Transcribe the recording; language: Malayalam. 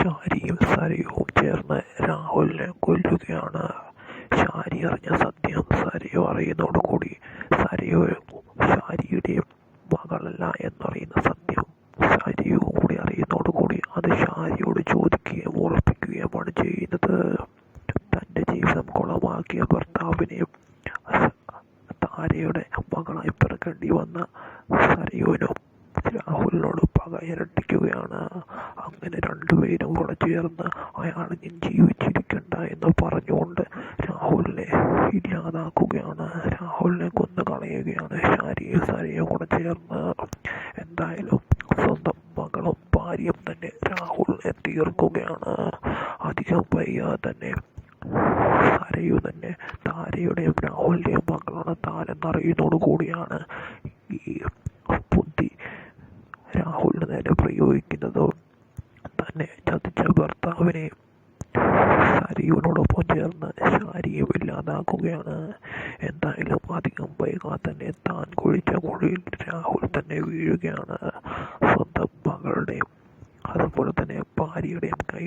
ഷാരിയും സരയും ചേർന്ന് രാഹുലിനെ കൊല്ലുകയാണ്. ഷാരി അറിഞ്ഞ സത്യം സരയു അറിയുന്നതോടുകൂടി സരയു ഷാരിയുടെ മകളല്ല എന്നറിയുന്ന സത്യം സരയു കൂടി അറിയുന്നതോടുകൂടി അത് ഷാരിയോട് ചോദിക്കുകയും ഉറപ്പിക്കുകയുമാണ് ചെയ്യുന്നത്. തന്റെ ജീവിതം കുളമാക്കിയ ഭർത്താവിനെ താരയുടെ മകളായി പിറക്കേണ്ടി വന്ന സരയുവിനും ഇരട്ടിക്കുകയാണ് അങ്ങനെ രണ്ടുപേരും കൂടെ ചേർന്ന് അയാൾ ഞാൻ ജീവിച്ചിരിക്കണ്ട എന്ന് പറഞ്ഞുകൊണ്ട് രാഹുലിനെ ഇല്ലാതാക്കുകയാണ് രാഹുലിനെ കൊന്നു കളയുകയാണ്. ഷാരിയും സരയും കൂടെ ചേർന്ന്. എന്തായാലും സ്വന്തം മകളും ഭാര്യയും തന്നെ രാഹുലിനെ തീർക്കുകയാണ്. അധികം വൈകാതെ തന്നെ. സരയു തന്നെ താരയുടെയും രാഹുലിന്റെയും മകളാണ് താനെന്നറിയുന്നതോടു കൂടിയാണ് ഈ നേരെ പ്രയോഗിക്കുന്നതോ തന്നെ ചതിച്ച ഭർത്താവിനെ സാരിയോടൊപ്പം ചേർന്ന് ശാരിയും ഇല്ലാതാക്കുകയാണ് എന്തായാലും അധികം വൈകാതെ തന്നെ താൻ കുഴിച്ച കുഴിയിൽ രാഹുൽ തന്നെ വീഴുകയാണ് സ്വന്തം മകളുടെയും അതുപോലെ തന്നെ ഭാര്യയുടെയും കൈ